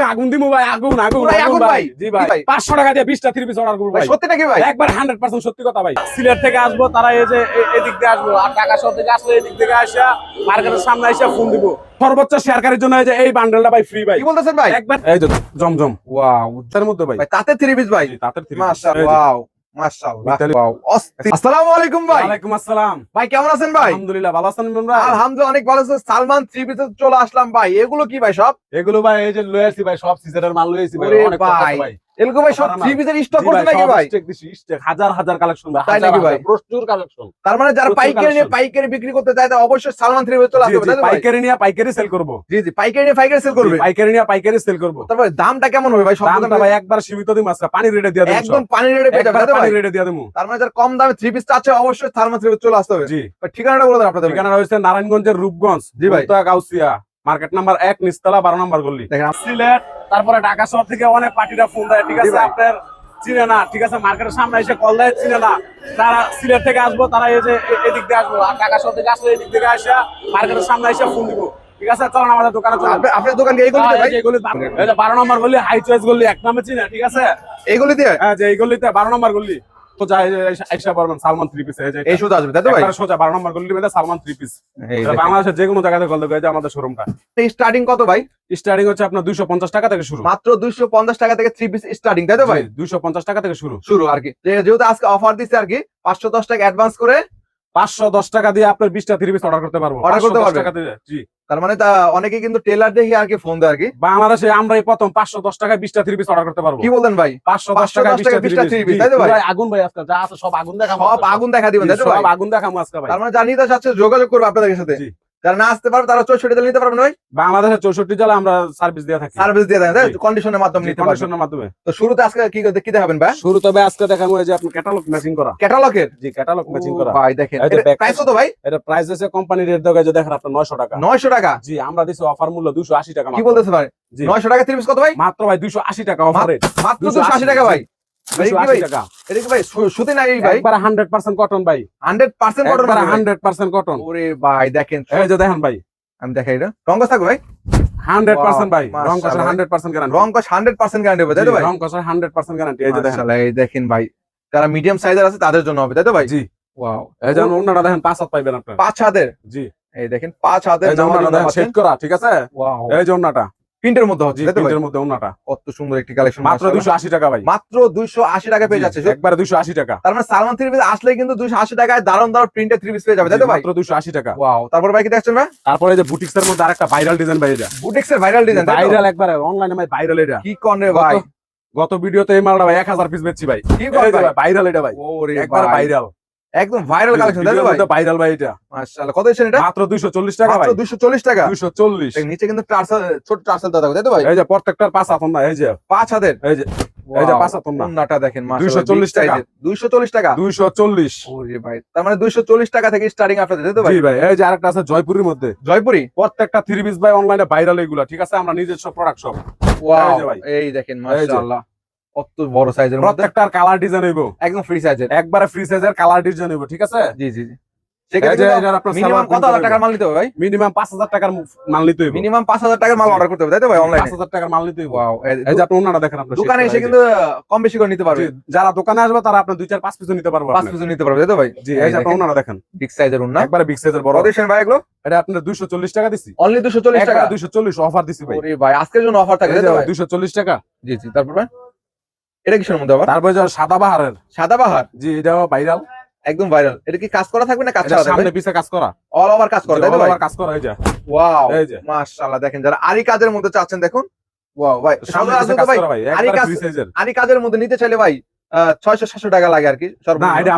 আজকে আগুন দিমু ভাই আগুন আগুন আগুন ভাই। জি ভাই। জি ভাই। পাঁচশো টাকা দিয়ে বিশটা থ্রি পিস অর্ডার করব ভাই সত্যি নাকি ভাই? একবার হান্ড্রেড পার্সেন্ট সত্যি কথা ভাই। সিলেট থেকে আসব তারা এই যে এদিক দিয়ে আসব আর ঢাকা শহর থেকে আসলে এদিক থেকে আসা মার্কেটের সামনে এসে ফোন দিব। সর্বোচ্চ শেয়ারকারীর জন্য এই যে এই বান্ডেলটা ভাই ফ্রি ভাই। কি বলতেছেন ভাই? একবার এই যে জমজম। ওয়াও তার মধ্যে ভাই। তাতে থ্রি পিস ভাই। তাতে থ্রি মাশাআল্লাহ। ওয়াও মাশাআল্লাহ। ইতালি- ওয়াও অস্থির। আসসালামু আলাইকুম ভাই। আসসালাম। ভাই কেমন আছেন ভাই? আলহামদুলিল্লাহ ভালো আছেন ইমরান ভাই? অনেক ভালো আছে সালমান থ্রি চলে আসলাম ভাই। এগুলো কি ভাই সব? এগুলো ভাই এই যে লয়েছি ভাই সব সিজনের মাল লয়ে আসছি ভাই। কম ভাই, সব থ্রি পিসের স্টক করছে নাকি ভাই? স্টেক দিছি, স্টেক, হাজার হাজার কালেকশন ভাই তাই নাকি ভাই? প্রচুর কালেকশন তার মানে যারা পাইকারি নিয়ে পাইকারি বিক্রি করতে চায় তারা অবশ্যই সালমান থ্রি পিসে চলে আসবে তাই পাইকারি নিয়ে পাইকারি সেল করব। জি জি পাইকারি নিয়ে পাইকারি সেল করবে। পাইকারি নিয়ে পাইকারি সেল করব। তারপরে দামটা কেমন হবে ভাই? সব দামটা ভাই একবার সীমিত আজকে পানি রেটে দিয়ে দেবো একদম পানি রেটে পেয়ে যাবে পানি রেটে দিয়ে দেবো। তার মানে যারা কম দামে থ্রি পিস আছে অবশ্যই সালমান থ্রি পিস চলে আসতে হবে। জি। ঠিকানাটা বলে দেন আপনাদের ঠিকানা নারায়ণগঞ্জের রূপগঞ্জ জি ভাই। গাউসিয়া মার্কেট নাম্বার এক নিস্তলা বারো নম্বর দেখেন সিলেট তারপরে ঢাকা শহর থেকে অনেক পার্টিরা ফোন দেয় ঠিক আছে আপনার চিনে না ঠিক আছে মার্কেটের সামনে এসে কল দেয় চিনে না। তারা সিলেট থেকে আসব তারা এই যে এদিক দিয়ে আসব আর ঢাকা শহর থেকে আসলে এদিক থেকে আসে মার্কেটের সামনে এসে ফোন দিব। ঠিক আছে চলেন আমাদের দোকানে আপনার দোকান হ্যাঁ, এই গলিতে এই যে নম্বর গলি হাই চয়েস গলি এক নামে চিনে ঠিক আছে? এই গলিতে? হ্যাঁ যে এই গলিতে বারো নম্বর গল্লি তো যাই আইসা পারবেন সালমান থ্রি পিস এই আসবে তাই তো ভাই? সোজা বারো নম্বর গল্লি মধ্যে সালমান থ্রি পিস বাংলাদেশের যে কোনো জায়গাতে কল দেবে আমাদের শোরুমটা স্টার্টিং কত ভাই? স্টার্টিং হচ্ছে আপনার দুইশো পঞ্চাশ টাকা থেকে শুরু। মাত্র দুইশো পঞ্চাশ টাকা থেকে থ্রি পিস স্টার্টিং তাই তো ভাই? দুইশো পঞ্চাশ টাকা থেকে শুরু। শুরু আর কি। যেহেতু আজকে অফার দিচ্ছে আর কি পাঁচশো দশ টাকা অ্যাডভান্স করে পাঁচশো দশ টাকা দিয়ে আপনার বিশটা থ্রি পিস অর্ডার করতে পারব। Order করতে 510 পারবে? টাকা দিয়ে, জি। তার মানে তা অনেকে কিন্তু টেলার দেখে আর কি ফোন দেয় আর কি? বাংলাদেশে আমরাই প্রথম পাঁচশো দশ টাকায় বিশটা থ্রি পিস অর্ডার করতে পারব। কি বলেন ভাই? পাঁচশো দশ 510 টাকায় টাকায় বিশটা থ্রি পিস তাই তো ভাই? আগুন ভাই আজকাল যা আছে সব আগুন দেখাবো। সব আগুন দেখা দিবেন তো সব আগুন দেখাবো আজকাল ভাই। তার মানে নিতে চাচ্ছে যোগাযোগ করব আপনাদের সাথে। জি। যারা না আসতে পারবে তারা চৌষট্টি নিতে পারবেন ভাই? বাংলাদেশের চৌষট্টি জেলা আমরা সার্ভিস দিয়ে থাকি। সার্ভিস দিয়ে জি। কন্ডিশনের মাধ্যমে নিতে পারবেন কন্ডিশনের মাধ্যমে। তো শুরুতে আজকে কি কি দেখাবেন ভাই? শুরু তবে আজকে দেখাবো যে আপনি ক্যাটালগ ম্যাচিং করা। ক্যাটালগের জি ক্যাটালগ ম্যাচিং করা। ভাই দেখেন। back- প্রাইস কত ভাই? এটা প্রাইস আছে কোম্পানি রেট দেওয়া যে দেখেন আপনার নয়শো টাকা। নয়শো টাকা? জি আমরা দিছি অফার মূল্য দুশো আশি টাকা কি। বলতেছে ভাই? জি। নয়শো টাকা থ্রি কত ভাই? মাত্র ভাই দুশো আশি টাকা অফার রেট মাত্র 280 দুশো আশি টাকা ভাই? হান্ড্রেড পার্সেন্ট ভাই? হান্ড্রেড আমি দেখাই এটা। থাকবে ভাই। পার্সেন্ট ভাই। রং কষার হান্ড্রেড পার্সেন্ট গ্যারান্টি রং হান্ড্রেড পার্সেন্ট গ্যারান্টি হবে তাই তো ভাই? রং কষার হান্ড্রেড পার্সেন্ট গ্যারান্টি এই যে দেখেন। এই দেখেন ভাই। যারা মিডিয়াম সাইজের আছে তাদের জন্য হবে তাই তো ভাই? জি। ওয়াও এই অন্যটা দেখেন পাঁচ হাত পাইবেন আপনার। পাঁচ হাতের? জি। এই দেখেন পাঁচ হাতের এই দেখেন সেট করা ঠিক আছে? ওয়াও এই যে অন্যটা। প্রিন্টের মধ্যে হচ্ছে প্রিন্টের মধ্যে অন্যটা কত সুন্দর একটি কালেকশন মাত্র দুশো আশি টাকা ভাই। মাত্র দুইশো আশি টাকা পেয়ে যাচ্ছে একবারে দুশো আশি টাকা। তার মানে সালমান থ্রি পিস আসলে কিন্তু দুইশো আশি টাকায় দারুণ দারুণ প্রিন্টের থ্রি পিস পেয়ে যাবে তাই তো ভাই? মাত্র দুশো আশি টাকা। ওয়াও তারপর ভাই কি দেখছেন ভাই? তারপরে এই যে বুটিক্স এর মধ্যে আরেকটা ভাইরাল ডিজাইন ভাই এটা বুটিক্স এর ভাইরাল ডিজাইন ভাইরাল একবারে অনলাইনে ভাই ভাইরাল এটা। কি কন রে ভাই? গত- ভিডিওতে এই মালটা ভাই এক হাজার পিস বেচছি ভাই। কি কন ভাই? ভাইরাল এটা ভাই। ওরে একবার ভাই। ভাইরাল একদম ভাইরাল কালেকশন তাই ভাই ভাইরাল ভাই এটা। মাশাআল্লাহ কত এটা? মাত্র দুইশো চল্লিশ টাকা ভাই। মাত্র দুইশো চল্লিশ টাকা? দুইশো চল্লিশ। এই নিচে কিন্তু ছোট দাদা তাই তো ভাই এই যে প্রত্যেকটার পাঁচ না এই যে। পাঁচ হাতের? এই যে এই যে পাঁচ না। নাটা দেখেন 240 টাকা। দুইশো চল্লিশ টাকা? দুইশো চল্লিশ। ওরে ভাই তার মানে দুইশো চল্লিশ টাকা থেকে স্টার্টিং আপনাদের তাই তো ভাই জি ভাই এই যে আরেকটা আছে জয়পুরের মধ্যে। জয়পুরি? প্রত্যেকটা থ্রি পিস ভাই অনলাইনে ভাইরাল এগুলা ঠিক আছে? আমরা নিজস্ব প্রোডাক্ট সব। ওয়াও এই দেখেন। মাশাআল্লাহ। কত বড় সাইজের প্রত্যেকটার কালার ডিজাইন হইব। একদম ফ্রি সাইজের একবারে ফ্রি সাইজের কালার ডিজাইন হইব ঠিক আছে? জি জি জি। মিনিমাম কত হাজার টাকার মাল নিতে হবে ভাই? মিনিমাম পাঁচ হাজার টাকার মাল নিতে হইব। মিনিমাম পাঁচ হাজার টাকার মাল অর্ডার করতে হবে তাই তো ভাই পাঁচ হাজার টাকার মাল নিতে হইব। এই যে আপনি ওনারা দেখেন আপনার দোকানে এসে কিন্তু কম বেশি করে নিতে পারবে। যারা দোকানে আসবে তারা আপনার দুই চার পাঁচ পিস নিতে পারব পাঁচ। পিস নিতে পারবে তাই তো ভাই? জি এই যে আপনি ওনারা দেখেন। বিগ সাইজের একবারে বিগ সাইজের বড়। দিচ্ছেন ভাই এগুলো? এটা আপনার দুইশো চল্লিশ টাকা দিছি। অনলি দুশো চল্লিশ টাকা? দুইশো চল্লিশ অফার দিছি ভাই। ভাই আজকের জন্য অফার থাকে দুইশো চল্লিশ টাকা। জি জি তারপর ভাই? এটা কিসের মধ্যে আবার? তারপরে যে সাদা বাহারের। সাদা বাহার? জি এটাও ভাইরাল একদম ভাইরাল এটা কি কাজ করা থাকবে না কাজ করা সামনে পিছে কাজ করা। অল ওভার কাজ করা তাই তো ভাই? কাজ করা এই যে। ওয়াও এই যে। মাশাআল্লাহ দেখেন যারা আরি কাজের মধ্যে চাচ্ছেন দেখুন। ওয়াও ভাই সামনে কাজ তো করা ভাই আরি কাজ- আরি কাজের মধ্যে নিতে চাইলে ভাই ছয়শো সাতশো টাকা লাগে আর কি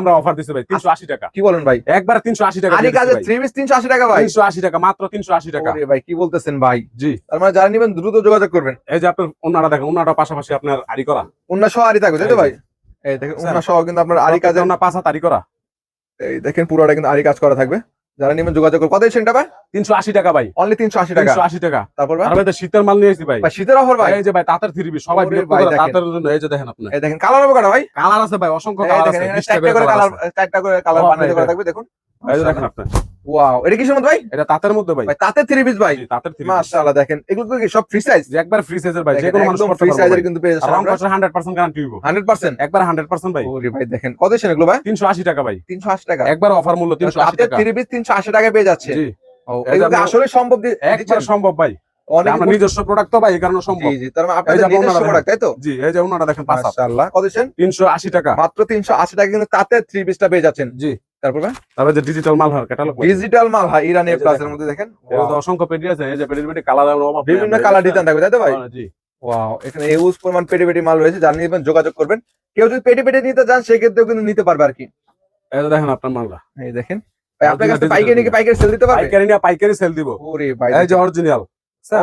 আমরা অফার ভাই তিনশো আশি টাকা। কি বলেন ভাই? একবার তিনশো আশি টাকা আরি কাজের থ্রি পিস তিনশো আশি টাকা ভাই। তিনশো আশি টাকা মাত্র তিনশো আশি টাকা। ভাই কি বলতেছেন ভাই? জি। তার মানে যারা নিবেন দ্রুত যোগাযোগ করবেন। এই যে আপনার ওনারা দেখেন পাশাপাশি আপনার আরি করা। অন্য সহ আরি থাকবে তাই তো ভাই? এই দেখেন অন্য সহ কিন্তু আপনার পাঁচ হাত আরি করা। এই দেখেন পুরোটা কিন্তু আরি কাজ করা থাকবে। যারা নিবেন যোগাযোগ করুন। কত সেন্টা ভাই? তিনশো আশি টাকা ভাই। অনলি তিনশো আশি টাকা? আশি টাকা। তারপর ভাই? শীতের মাল নিয়েছি ভাই। শীতের অফার ভাই। এই যে ভাই তাঁতের থ্রি পিস সবাই। তাঁতের জন্য এই যে দেখেন আপনি। দেখেন কালার হবে কটা ভাই? কালার আছে ভাই অসংখ্য কালার আছে এখানে 20 টা চারটা করে কালার। চারটা করে কালার বানিয়ে করা থাকবে দেখুন। দেখেন। আপনি ওয়াও এটা কিসের মধ্যে ভাই? এটা তাঁতের মধ্যে ভাই। থ্রি পিস ভাই। তাঁতের থ্রি মাশাআল্লাহ দেখেন। এগুলো তো কি সব ফ্রি সাইজ যে একবার ফ্রি সাইজের ভাই যে কোনো মানুষ ফ্রি সাইজের ভাই। কিন্তু পেয়ে আর আমরা 100% গ্যারান্টি দিব 100% একবার 100% ভাই। ওরে ভাই দেখেন। কত এগুলো ভাই? 380 টাকা ভাই। 380 টাকা। একবার অফার মূল্য 380 তাতে টাকা। থ্রি পিস 380 টাকায় পেয়ে যাচ্ছে। জি। আসলে সম্ভব একবার সম্ভব ভাই। অনেক নিজস্ব প্রোডাক্ট তো ভাই এই কারণে সম্ভব। জি জি তার মানে এই যে আপনাদের নিজস্ব দেখেন। প্রোডাক্ট তাই তো? জি এই যে ওনারা দেখেন মাশাআল্লাহ। কত 380 টাকা। মাত্র 380 টাকা কিন্তু তাতে থ্রি পিসটা পেয়ে যাচ্ছেন। জি। তারপর তারপরে যে ডিজিটাল মাল হয় ক্যাটালগ ডিজিটাল মাল হয় ইরানি এই যে প্লাসের মধ্যে দেখেন। অসংখ্য পেটি আছে এই যে পেটির পেটি কালার বিভিন্ন কালার ডিজাইন থাকবে তাই তো ভাই? হ্যাঁ, জি। ওয়াও এখানে ইউজ পরিমাণ পেটি পেটি মাল রয়েছে যারা নিবেন যোগাযোগ করবেন। কেউ যদি পেটি পেটি নিতে চান সেক্ষেত্রেও কিন্তু নিতে পারবে আর কি। এই দেখেন আপনার মালটা। এই দেখেন। ভাই আপনার কাছে পাইকারি নাকি পাইকারি সেল দিতে পারবে? পাইকারি নিয়ে পাইকারি সেল দিব। ওরে ভাই এই যে অরিজিনাল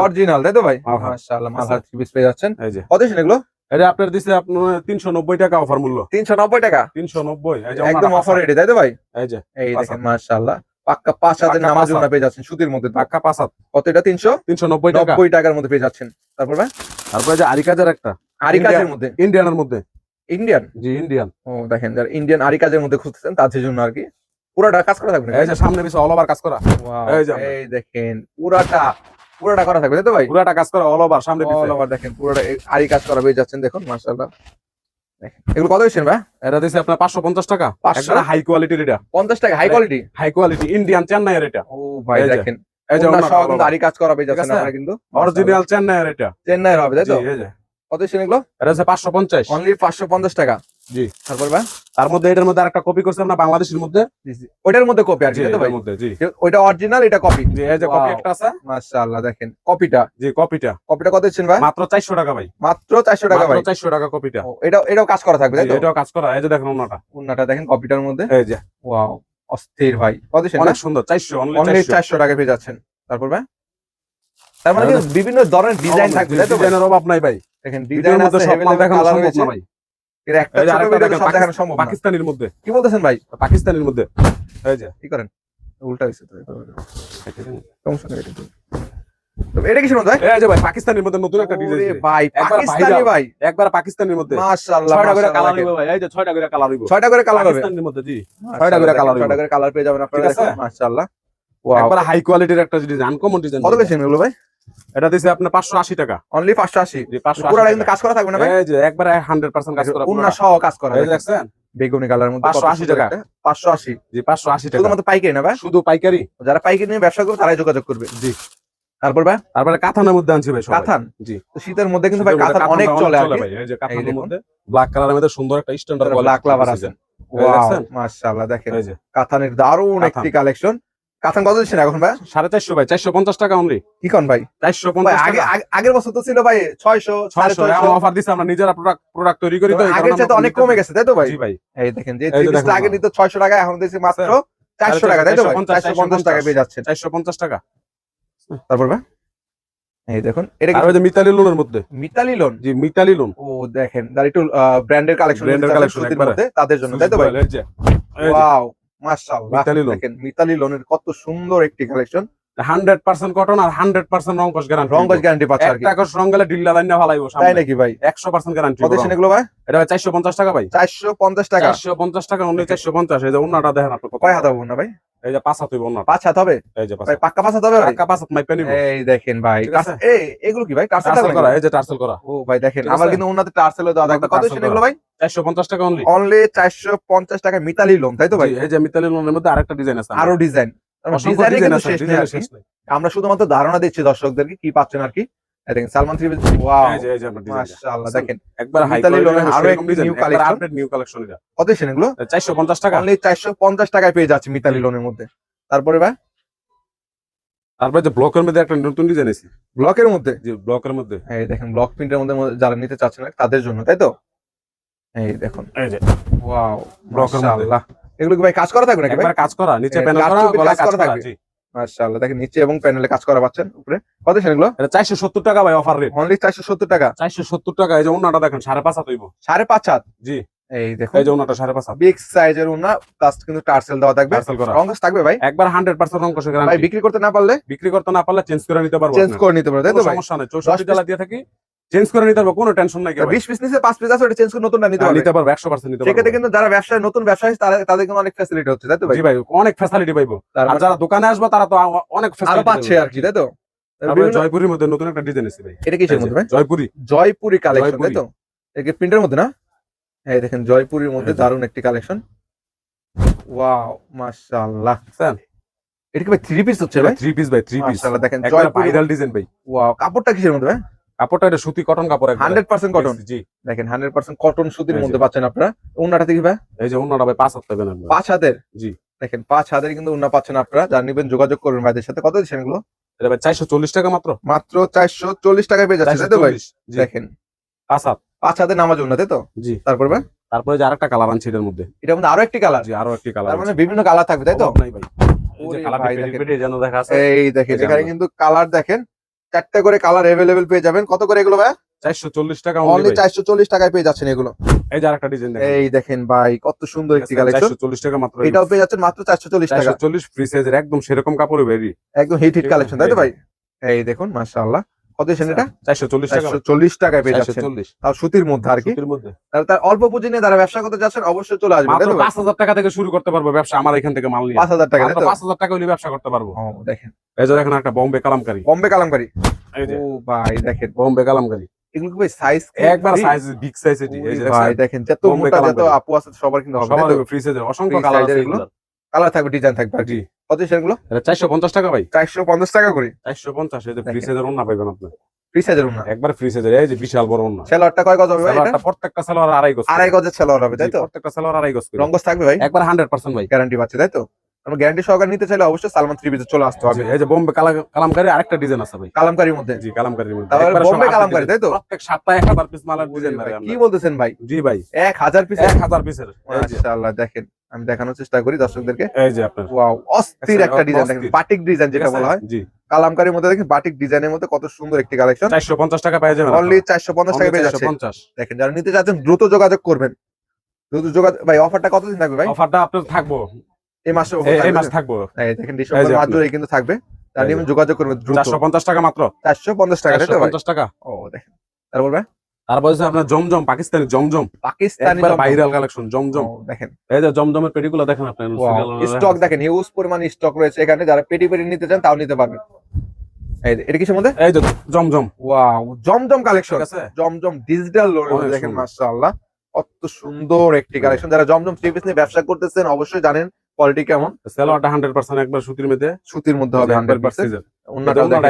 অরিজিনাল তাই তো ভাই? মালহার। মাশাআল্লাহ মালহার থ্রি পিস পেয়ে যাচ্ছেন। এই যে। কত এগুলো? এটা আপনার দিছে আপনার 390 টাকা অফার মূল্য। 390 টাকা? 390 এই যে একদম অফার রেটে তাই তো ভাই। এই যে এই দেখেন মাশাআল্লাহ। পাক্কা পাঁচ হাজার নামাজ পেয়ে যাচ্ছেন সুতির মধ্যে। পাক্কা পাঁচ হাত। কত এটা তিনশো? 390 টাকা। নব্বই টাকার মধ্যে পেয়ে যাচ্ছেন। তারপর ভাই? তারপরে যে আরিকাজের একটা। আরি কাজের মধ্যে? ইন্ডিয়ানের মধ্যে। ইন্ডিয়ান? জি ইন্ডিয়ান। ও দেখেন যারা ইন্ডিয়ান আরি কাজের মধ্যে খুঁজতেছেন তাদের জন্য আর কি। পুরোটা কাজ করা থাকবে এই যে সামনে পিছে অল ওভার কাজ করা। এই দেখেন পুরাটা পুরাটা করা থাকবে তাই তো ভাই? পুরাটা কাজ করা অল ওভার সামনে All over দেখেন পুরোটা এই আরি কাজ করা পেয়ে যাচ্ছেন দেখুন মাশাআল্লাহ। এগুলো কত দিচ্ছেন ভাই? এটা দিছে আপনার 550 টাকা। 500? একবার হাই কোয়ালিটির এটা। পঞ্চাশ টাকা high quality high quality Indian চেন্নাইয়ের এটা। ও ভাই দেখেন এই যে আরি কাজ করা ঠিক আছে? আপনারা কিন্তু। অরিজিনাল চেন্নাইয়ের এটা। চেন্নাইয়ের হবে তাই তো? কত দিচ্ছেন এগুলো? এটা হচ্ছে 550 অনলি পাঁচশো পঞ্চাশ টাকা। জি। তারপর ভাই তার মধ্যে এটার মধ্যে আরেকটা কপি করছে আমরা বাংলাদেশের মধ্যে। ওইটার মধ্যে কপি আর কি জি তাই তো ভাই? মধ্যে জি। ওইটা অরিজিনাল এটা কপি জি এই যে কপি একটা আছে। মাশাআল্লাহ দেখেন কপিটা জি কপিটা কপিটা কত দিচ্ছেন ভাই? মাত্র 400 টাকা ভাই। মাত্র চারশো টাকা মাত্র ভাই। 400 টাকা কপিটা এটা এটাও কাজ করা থাকবে তাই তো? এটাও কাজ করা এই যে দেখেন ওনাটা উন্নাটা দেখেন কপিটার মধ্যে। এই যে। ওয়াও অস্থির ভাই। কত দিচ্ছেন? অনেক সুন্দর 400 অনলি অনলি 400 চারশো টাকা পেয়ে যাচ্ছেন। তারপর ভাই? তার মানে বিভিন্ন ধরনের ডিজাইন থাকবে তাই তো ভাই? ডিজাইনের অভাব নাই ভাই। দেখেন ডিজাইন আছে সব মাল দেখানো সম্ভব না ভাই। পাকিস্তানের মধ্যে। কি বলতেছেন ভাই? পাকিস্তানের মধ্যে। এই যে। কি করেন? উল্টা হয়েছে তো সমস্যা নেই এটা তো। তো এটা কিসের মধ্যে ভাই? এই যে ভাই পাকিস্তানের মধ্যে নতুন একটা ডিজাইন ভাই একবার পাকিস্তানি ভাই। একবার পাকিস্তানের মধ্যে। মাশাআল্লাহ ছয়টা করে কালার মাশাআল্লাহ ভাই। এই যে ছয়টা করে কালার হইব ছয়টা করে কালার হবে। পাকিস্তানের মধ্যে জি। ছয়টা করে ছয়টা কালার পেয়ে যাবেন আপনারা ঠিক মাশাআল্লাহ। ওয়াও একবার হাই কোয়ালিটির একটা ডিজাইন আনকমন ডিজাইন কত এগুলো ভাই? এটা দিছে আপনার 580 টাকা। অনলি 580 জি 580 পুরোটা কিন্তু কাজ করা থাকবে না ভাই? এই যে একবারে 100% কাজ করা উন্না সহ কাজ করা এই দেখছেন? বেগুনি কালার মধ্যে 580 টাকা। 580 জি 580 টাকা। শুধুমাত্র পাইকারি না ভাই? শুধু পাইকারি? যারা পাইকারি নিয়ে ব্যবসা করবে তারাই যোগাযোগ করবে। জি। তারপর ভাই? তারপরে কাথানের মধ্যে আনছি ভাই কাথান? জি। তো শীতের মধ্যে কিন্তু ভাই কাথান অনেক চলে ভাই। এই যে মধ্যে ব্ল্যাক কালারের মধ্যে সুন্দর একটা স্ট্যান্ডার্ড ব্ল্যাক লাভার আছে। মাশাআল্লাহ দেখেন। কাথানের দারুণ একটি কালেকশন কাথান কত দিচ্ছেন এখন ভাই? সাড়ে চারশো ভাই চারশো পঞ্চাশ টাকা অনলি কি কোন ভাই? চারশো পঞ্চাশ আগে আগের বছর তো ছিল ভাই ছয়শো ছয়শো অফার দিচ্ছে আমরা নিজেরা প্রোডাক্ট প্রোডাক্ট তৈরি করি তো আগের চাইতে অনেক কমে গেছে তাই তো ভাই? ভাই। এই দেখেন যে আগে। নিত ছয়শো টাকা এখন দিয়েছি মাত্র চারশো টাকা তাই তো ভাই? চারশো পঞ্চাশ টাকা পেয়ে যাচ্ছেন। চারশো পঞ্চাশ টাকা। তারপর ভাই? এই দেখুন এটা কি মিতালি লোনের মধ্যে? মিতালি লোন? জি মিতালি লোন। ও দেখেন যারা একটু ব্র্যান্ডের কালেকশন একবারে। মধ্যে তাদের জন্য তাই তো ভাই? ওয়াও মাশাআল্লাহ। মিতালি দেখেন মিতালি লোনের কত সুন্দর একটি কালেকশন হান্ড্রেড পার্সেন্ট কটন আর হান্ড্রেড পার্সেন্ট গ্যারান্টি গ্যারান্টি পাচ্ছে আর কি। একটা কস রং গেলে ডিল্লা লাইন ভালাইবো তাই নাকি ভাই? একশো পার্সেন্ট গ্যারান্টি কত ভাই? এটা চারশো পঞ্চাশ টাকা ভাই। চারশো পঞ্চাশ টাকা? চারশো পঞ্চাশ টাকা অনলি চারশো পঞ্চাশ। এই যে অন্যটা দেখেন কয় হাত না ভাই? এই যে পাঁচ হাত হইব অন্য পাঁচ হাত হবে? এই যে ভাই পাক্কা পাঁচ হাত হবে ভাই? টাকা পাঁচ হাত মাইপে নিব। এই দেখেন ভাই এই এগুলো কি ভাই? টার্সেল টার্সেল করা এই যে টার্সেল করা। ও ভাই দেখেন আমার কিন্তু উন্নতি টার্সেলও দেওয়া থাকবে। কত টার্সেল এগুলো ভাই? চারশো পঞ্চাশ টাকা অনলি অনলি চারশো পঞ্চাশ টাকা মিতালি লোন তাই তো ভাই? এই যে মিতালি লোনের মধ্যে আরেকটা ডিজাইন আছে আরও ডিজাইন আমরা শুধুমাত্র ধারণা দিচ্ছি দর্শকদেরকে কি পাচ্ছেন আর কি? দেখেন সালমান থ্রি ওয়াও মাশাআল্লাহ দেখেন। একবার হাই আরও। আপডেট নিউ কালেকশন এটা কত দিচ্ছেন এগুলো? 450 টাকা। অনলি চারশো পঞ্চাশ টাকায় পেয়ে যাচ্ছে মিতালি লোনের মধ্যে। তারপরে ভাই? তারপরে যে ব্লকের মধ্যে একটা নতুন ডিজাইন আছে ব্লকের মধ্যে? যে ব্লকের মধ্যে। এই দেখেন ব্লক প্রিন্টের মধ্যে যারা নিতে চাচ্ছেন তাদের জন্য তাই তো? এই দেখুন। এই যে। ওয়াও ব্লকের মধ্যে। এগুলো কি ভাই কাজ করা থাকবে নাকি ভাই? একবার কাজ করা নিচে প্যানেল করা গলায় কাজ করা থাকবে। মাশাআল্লাহ দেখেন নিচে এবং প্যানেলে কাজ করা পাচ্ছেন উপরে। কত দিচ্ছেন এগুলো? এটা 470 টাকা ভাই অফার রেট অনলি চারশো সত্তর টাকা? 470 টাকা এই যে ওন্নাটা দেখেন 5.5 হাত হইব। সাড়ে পাঁচ হাত? জি। এই দেখুন। এই যে ওন্নাটা 5.5 হাত। বিগ সাইজের উন্না প্লাস কিন্তু টার্সেল দেওয়া থাকবে। রঙ্গস থাকবে ভাই? একবার 100% রং কষে ভাই বিক্রি করতে না পারলে? বিক্রি করতে না পারলে চেঞ্জ করে নিতে পারব চেঞ্জ করে নিতে পারবে তাই তো ভাই? সমস্যা নাই। 64 piece- ডলার দিয়ে থাকি চেঞ্জ করে নিতে পারব কোনো টেনশন নাই বিশ পিস নিচে পাঁচ পিস আছে ওটা চেঞ্জ করে নতুনটা নিতে পারবে। নিতে পারব একশো পার্সেন্ট নিতে কিন্তু যারা ব্যবসায় নতুন ব্যবসায়ী তারা তাদের কিন্তু অনেক ফ্যাসিলিটি হচ্ছে তাই তো ভাই? ভাই অনেক ফ্যাসিলিটি পাইবো। আর মানে যারা দোকানে আসবে তারা তো অনেক আরও পাচ্ছে আর কি তাই তো? জয়পুরের মধ্যে নতুন একটা ডিজাইন এসেছে ভাই। এটা কিসের মধ্যে ভাই? জয়পুরি। জয়পুরি কালেকশন তাই তো? এটা প্রিন্টের মধ্যে না? এই দেখেন জয়পুরির মধ্যে দারুণ একটি কালেকশন ওয়াও মাশাআল্লাহ। স্যার। এটা কি ভাই থ্রি পিস হচ্ছে ভাই? থ্রি পিস ভাই থ্রি পিস দেখেন জয়পুরি ডিজাইন ভাই। ওয়াও কাপড়টা কিসের মধ্যে ভাই? কাপড়টা এটা সুতি কটন কাপড়। হান্ড্রেড পার্সেন্ট কটন জি। দেখেন হান্ড্রেড পার্সেন্ট কটন সুতির মধ্যে পাচ্ছেন আপনারা। উন্নাটা থেকে ভাই। এই যে ভাই পাঁচ হাত পাবেন পাঁচ হাতের? জি। দেখেন পাঁচ হাতের কিন্তু উন্না পাচ্ছেন আপনারা। যার নিবেন যোগাযোগ করবেন ভাইদের সাথে। কত দিচ্ছেন এগুলো? এটা ভাই চারশো চল্লিশ টাকা মাত্র। মাত্র চারশো চল্লিশ টাকায় পেয়ে যাচ্ছে তাই তো ভাই? দেখেন। পাঁচ হাত। পাঁচ হাতের নামাজ উন্না তাই তো? জি। তারপর ভাই? তারপরে যে আরেকটা কালার আনছে এটার মধ্যে। এটার মধ্যে আরও একটি কালার জি আরও একটি কালার মানে বিভিন্ন কালার থাকবে তাই তো? নাই ভাই। এই যে কালার দেখেন। দেখা আছে এই দেখেন এখানে কিন্তু কালার দেখেন। চারটা করে কালার এভেলেবেল পেয়ে যাবেন। কত করে এগুলো ভাই চারশো চল্লিশ টাকা অনলি টাকায় পেয়ে যাচ্ছেন এগুলো। এই যে আরেকটা ডিজাইন দেখেন। এই দেখেন ভাই কত সুন্দর একটি কালেকশন টাকা মাত্র এটাও পেয়ে যাচ্ছেন মাত্র চারশো চল্লিশ টাকা। ফ্রি সাইজের একদম সেরকম কাপড় বেরি। একদম হিট হিট কালেকশন তাই তো ভাই? এই দেখুন মাশাআল্লাহ। কত এটা? চারশো চল্লিশ টাকা চল্লিশ টাকায় পেয়ে যাচ্ছেন। চল্লিশ। তাও সুতির মধ্যে আর কি? তাহলে তার অল্প পুঁজি নিয়ে যারা ব্যবসা করতে যাচ্ছেন অবশ্যই চলে ভাই? পাঁচ হাজার টাকা থেকে শুরু করতে পারব ব্যবসা আমার এখান থেকে মাল নিয়ে। পাঁচ হাজার টাকা তাই পাঁচ হাজার টাকা হলে ব্যবসা করতে পারব। দেখেন। এই যে দেখেন একটা বম্বে কালামকারি। বম্বে কালামকারি। ও ভাই দেখেন। বম্বে কালামকারি। এগুলো ভাই সাইজ একবার সাইজ বিগ সাইজ এটি এই যে ভাই দেখেন যত মোটা যত আপু আছে সবার কিন্তু হবে সবার ফ্রি সাইজের অসংখ্য কালার আছে এগুলো? কালার থাকবে ডিজাইন থাকবে আর কত সেগুলো চারশো পঞ্চাশ টাকা ভাই। চারশো পঞ্চাশ টাকা করে? চারশো পঞ্চাশ ফ্রি সাইজের ওন্না পাইবেন আপনি। ফ্রি সাইজের না একবার ফ্রি সাইজের এই যে বিশাল বড় ওন্না সেলোয়ারটা কয় গজ হবে ভাই এটা? প্রত্যেকটা সালোয়ার আড়াই গজ। আড়াই গজের সেলোয়ার হবে তাই তো? প্রত্যেকটা সালোয়ার আড়াই গজ করে। থাকবে ভাই? একবার হান্ড্রেড পার্সেন্ট ভাই। গ্যারান্টি পাচ্ছে তাই তো? আমরা গ্যারান্টি সহকারে নিতে চাইলে অবশ্যই সালমান থ্রি পিসে চলে আসতে হবে। এই যে বোম্বে কালামকারি আরেকটা ডিজাইন আছে ভাই। কালামকারির মধ্যে? জি কালামকারির মধ্যে। তাহলে বোম্বে কালামকারি, তাই তো? প্রত্যেক সপ্তাহে এক হাজার পিস মালের ডিজাইন ভাই, কি বলতেছেন ভাই? জি ভাই। এক হাজার পিস এক হাজার পিসের মাশাআল্লাহ দেখেন। আমি দেখানোর চেষ্টা করি দর্শকদেরকে। এই যে আপনার। ওয়াও অস্থির আচ্ছা, একটা ডিজাইন দেখেন বাটিক ডিজাইন যেটা বলা হয়। জি। কালামকারির মধ্যে দেখেন বাটিক ডিজাইনের মধ্যে কত সুন্দর একটি কালেকশন চারশো পঞ্চাশ টাকা পেয়ে যাবেন অনলি চারশো পঞ্চাশ টাকা পেয়ে যাচ্ছে। পঞ্চাশ। দেখেন যারা নিতে চাচ্ছেন দ্রুত যোগাযোগ করবেন। দ্রুত যোগাযোগ ভাই অফারটা কতদিন থাকবে ভাই? অফারটা আপনার থাকব। এই মাসে এই- এই মাস থাকব। এই দেখেন ডিসেম্বর মাস। জুড়ে কিন্তু থাকবে। তার। নিয়ে যোগাযোগ করবেন দ্রুত। চারশো পঞ্চাশ টাকা মাত্র। চারশো পঞ্চাশ টাকা তাই চারশো তো ভাই পঞ্চাশ টাকা। ও দেখেন। তারপর ভাই? তারপর হচ্ছে আপনার জমজম পাকিস্তানি জমজম। পাকিস্তানি ভাইরাল কালেকশন জমজম। দেখেন। এই যে জমজমের পেটিগুলো দেখেন আপনি স্টক দেখেন। হিউজ পরিমাণ স্টক রয়েছে এখানে। যারা পেটি পেটি নিতে চান তাও নিতে পারবেন। এই এটা কিসের মধ্যে? এই যে জমজম। ওয়াও জমজম কালেকশন জমজম ডিজিটাল দেখেন। মাশাআল্লাহ। কত সুন্দর একটি কালেকশন যারা জমজম থ্রি পিস নিয়ে ব্যবসা করতেছেন অবশ্যই জানেন কোয়ালিটি কেমন। সেলোয়ারটা হান্ড্রেড পার্সেন্ট একবার সুতির মধ্যে। সুতির মধ্যে হবে হান্ড্রেড পার্সেন্ট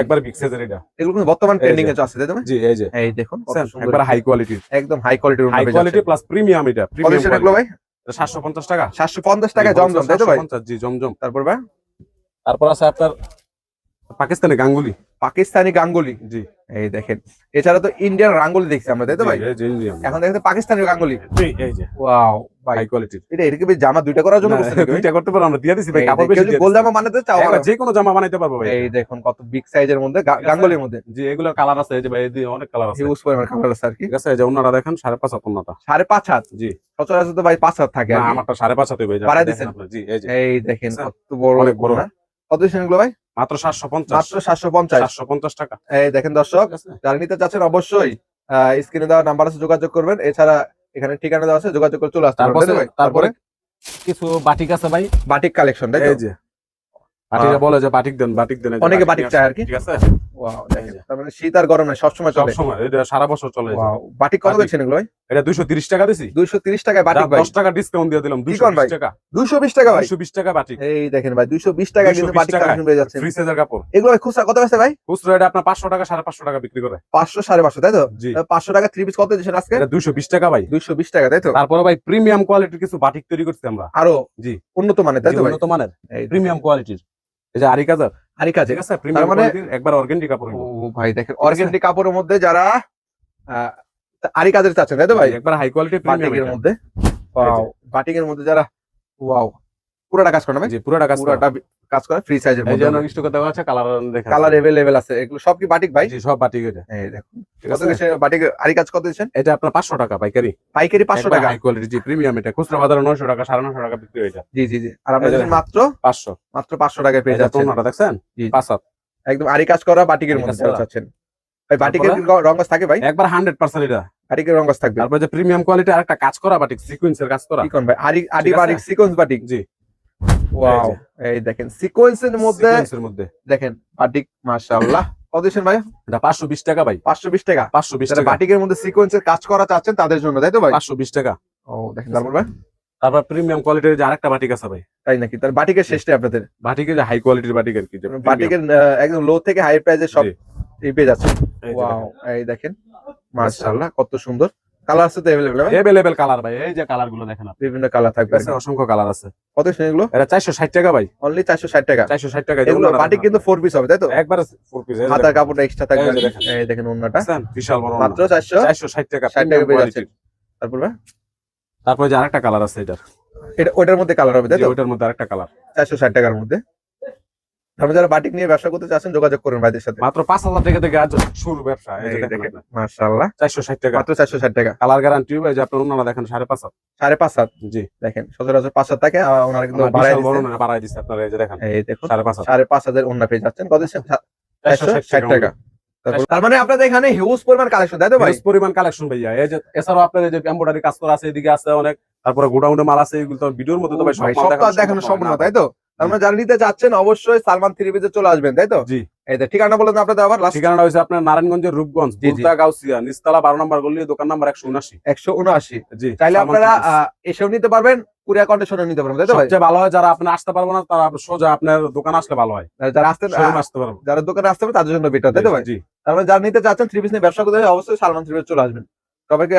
একবার বিগ সাইজের এটা। এগুলো কিন্তু বর্তমান ট্রেন্ডিং এ আছে তাই তো জি এই যে। এই দেখুন একবার হাই একদম হাই কোয়ালিটির হাই কোয়ালিটি প্লাস প্রিমিয়াম এটা প্রিমিয়াম এগুলো ভাই? সাতশো পঞ্চাশ টাকা। সাতশো পঞ্চাশ টাকা জমজম তাই তো ভাই? 750 জি জমজম। তারপর ভাই? তারপর আছে আপনার পাকিস্তানি গাঙ্গুলি। পাকিস্তানি গাঙ্গুলি। জি। এই দেখেন। এছাড়া তো ইন্ডিয়ান রাঙ্গুলি দেখছি আমরা তাই তো ভাই? যে এখন দেখেন পাকিস্তানি গাঙ্গুলি জি, এই যে। ওয়াও ভাই। কোয়ালিটির এটা জামা দুইটা করার জন্য? দুইটা করতে পারো আমরা দিয়ে দিছি ভাই কাপড় বেশি কেউ যদি দিয়ে গোল দিছি। জামা বানাতে চাও যে কোনো জামা বানাইতে পারব ভাই। এই দেখুন কত বিগ সাইজের মধ্যে গাঙ্গুলির মধ্যে। জি এগুলোর কালার আছে যে ভাই এই অনেক কালার আছে। হিউজ পরিমাণ কালার আছে আর কি। ঠিক আছে যে ওনারা দেখেন হাত ওনাটা হাত? জি। সচরাচর তো ভাই হাত থাকে আমারটা দিছেন? জি এই দেখেন। কত বড় অনেক বড়। কত ভাই? মাত্র সাতশো পঞ্চাশ। মাত্র সাতশো পঞ্চাশ। সাতশো পঞ্চাশ টাকা। এই দেখেন দর্শক যারা নিতে চাচ্ছেন অবশ্যই স্ক্রিনে দেওয়া নাম্বার আছে যোগাযোগ করবেন। এছাড়া এখানে ঠিকানা দেওয়া আছে যোগাযোগ করে চলে আসতে পারবেন, তারপরে কিছু বাটিক আছে ভাই? বাটিক কালেকশন তাই তো? এই যে। বাটিকে বলে যে বাটিক দেন বাটিক দেন অনেকে বাটিক চায় আর কি। ঠিক আছে? ওয়াও এই দেখেন তার মানে শীত আর গরম সবসময় চলে। এটা সারা বছর চলে ওয়াও বাটিক কত বাটিক। এগুলো ভাই এটা দুইশো তিরিশ টাকা দিছি। দুইশো তিরিশ টাকায় বাটিক ভাই। দশ টাকা ডিসকাউন্ট দিয়ে দিলাম? টাকা। টাকা ভাই? দুইশো বিশ টাকা বাটিক এই দেখেন ভাই দুইশো বিশ টাকা কিন্তু বাটিক কালেকশন পেয়ে যাচ্ছেন ফ্রি সাইজের কাপড়। এগুলো খুচরা কত আছে ভাই? খুচরা এটা আপনার টাকা সাড়ে পাঁচশো টাকা বিক্রি করে। পাঁচশো সাড়ে পাঁচশো তাই তো? জি। পাঁচশো টাকা থ্রি পিস কত আজকে? এটা টাকা ভাই। দুইশো বিশ টাকা তাই তো? তারপরে ভাই প্রিমিয়াম কোয়ালিটির কিছু বাটিক তৈরি করছি আমরা। আরও জি। উন্নত মানের তাই তো ভাই? উন্নত মানের। এই প্রিমিয়াম কোয়ালিটির এই যে আরি কাজার আরি কাজে। ঠিক আছে প্রিমিয়াম মানে- কোয়ালিটির একবার অর্গেন্ডি কাপড় ও ভাই দেখেন অর্গেন্ডি কাপড়ের মধ্যে যারা আহ, আরি কাজের চাচ্ছেন তাই তো ভাই? একবার হাই কোয়ালিটি প্রিমিয়াম এর মধ্যে। ওয়াও বাটিকের মধ্যে যারা ওয়াও পুরোটা কাজ করে না ভাই? জি পুরোটা কাজ। পুরোটা কাজ করে ফ্রি সাইজের এই যে মধ্যে। অনেক স্টকে দেওয়া আছে কালার দেখা কালার এভেলেবেল আছে। এগুলো সব কি বাটিক ভাই? জি সব বাটিক এটা এই দেখুন। কত দিচ্ছেন বাটিক আরি কাজ কত দিচ্ছেন এটা আপনার পাঁচশো টাকা পাইকারি। পাইকারি পাঁচশো টাকা। হাই কোয়ালিটি জি প্রিমিয়াম এটা। খুচরা বাজারে নয়শো টাকা সাড়ে নশো টাকা বিক্রি হয়ে জি জি জি। আর আপনার এই যে দিচ্ছেন মাত্র? পাঁচশো। মাত্র পাঁচশো টাকায় পেয়ে যাচ্ছেন। তোমরা দেখছেন? জি। পাঁচ হাত একদম আরি কাজ করা বাটিকের মধ্যে যারা ভাই বাটিকের র- থাকে ভাই? একবার হান্ড্রেড পার্সেন্ট এটা। বাটিকের রঙ্গস থাকবে। তারপর যে প্রিমিয়াম কোয়ালিটি আর একটা কাজ করা বাটিক সিকুয়েন্সের কাজ করা। কি কোন ভাই? আরি আদি বাটিক সিকোয়েন্স বাটিক। জি। ওয়াও এই দেখেন সিকোয়েন্সের মধ্যে মধ্যে। দেখেন বাটিক মাশাআল্লাহ কত ভাই? এটা পাঁচশো বিশ টাকা ভাই। পাঁচশো বিশ টাকা। পাঁচশো বিশ যারা টাকা। বাটিকের মধ্যে সিকোয়েন্সের কাজ করা চাচ্ছেন তাদের জন্য তাই তো ভাই? পাঁচশো বিশ টাকা। ও দেখেন তারপর ভাই? তারপর প্রিমিয়াম কোয়ালিটির যে আরেকটা বাটিক আছে ভাই। তাই নাকি? তার বাটিকের শেষটা আপনাদের। বাটিকের যে হাই কোয়ালিটির বাটিক আর কি বাটিকের একদম লো থেকে হাই প্রাইসে সব। এই পেয়ে যাচ্ছে ওয়াও এই দেখেন মাশাআল্লাহ কত সুন্দর। কালার আছে তো अवेलेबल ভাই এভেলেবেল কালার ভাই এই যে কালার গুলো দেখেন আপনি বিভিন্ন কালার থাকবে আর কি। অসংখ্য কালার আছে কত শুনে এগুলো এটা চারশো ষাট টাকা ভাই অনলি চারশো ষাট টাকা চারশো ষাট টাকা এগুলো বাটিক কিন্তু ফোর পিস হবে তাই তো একবার ফোর পিস হাতার কাপড়টা এক্সট্রা থাকবে এই যে দেখেন। এই দেখেন ওন্নাটা বিশাল বড় মাত্র চারশো চারশো ষাট টাকা ষাট টাকা premium পেয়ে quality যাচ্ছে তারপর ভাই তারপরে যে আরেকটা কালার আছে এটার এটা ওটার মধ্যে কালার হবে তাই জি, তো ওইটার মধ্যে আরেকটা কালার চারশো ষাট টাকার মধ্যে তারপর যারা বাটিক নিয়ে ব্যবসা করতে চাচ্ছেন যোগাযোগ করুন ভাইদের সাথে। মাত্র পাঁচ হাজার টাকা থেকে আজ শুরু ব্যবসা মাশাআল্লাহ। চারশো ষাট টাকা। মাত্র চারশো ষাট টাকা। কালার গ্যারান্টি যে আপনার অন্যান্য দেখেন সাড়ে পাঁচ হাত। সাড়ে পাঁচ হাত? জি। দেখেন সচরাচর পাঁচ হাত থাকে ওনারা কিন্তু বাড়াই দিচ্ছে। আপনারা এই যে দেখেন। এই দেখুন সাড়ে পাঁচ সাড়ে পাঁচ হাজার ওন্না পেয়ে যাচ্ছেন। কত চারশো ষাট টাকা তার মানে আপনাদের এখানে হিউজ পরিমাণ কালেকশন তাই তো ভাই? হিউজ পরিমাণ কালেকশন ভাইয়া। এই যে এছাড়াও আপনার যে এমব্রয়ডারি কাজ করা আছে এদিকে আছে অনেক। তারপরে গোডাউনে মাল আছে এগুলো তো ভিডিওর মধ্যে তো ভাই সব দেখানো সম্ভব না তাই তো? মানে যারা নিতে যাচ্ছেন অবশ্যই সালমান থ্রি পিসে চলে আসবেন তাই তো? জি। এই ঠিকানা বলেন আপনাদের আবার লাস্ট ঠিকানাটা হচ্ছে আপনার নারায়ণগঞ্জের রূপগঞ্জ। বুলতা গাউসিয়া নিস্তালা বারো নম্বর গলি দোকান নাম্বার একশো উনাশি একশো উনআশি। জি সালমান আপনারা। এসেও নিতে পারবেন কুরিয়া কন্ডিশনে নিতে পারবেন তাই তো সবচেয়ে ভালো হয় যারা আপনি আসতে পারব না তারা সোজা আপনার দোকান আসলে ভালো হয়। যারা আসতে আসতে পারব। যারা দোকানে আসতে হবে তাদের জন্য বেটার তাই তো ভাই? জি। মানে যারা নিতে চাচ্ছেন থ্রি পিস নিয়ে ব্যবসা করতে অবশ্যই সালমান থ্রি পিস চলে আসবেন। সবাইকে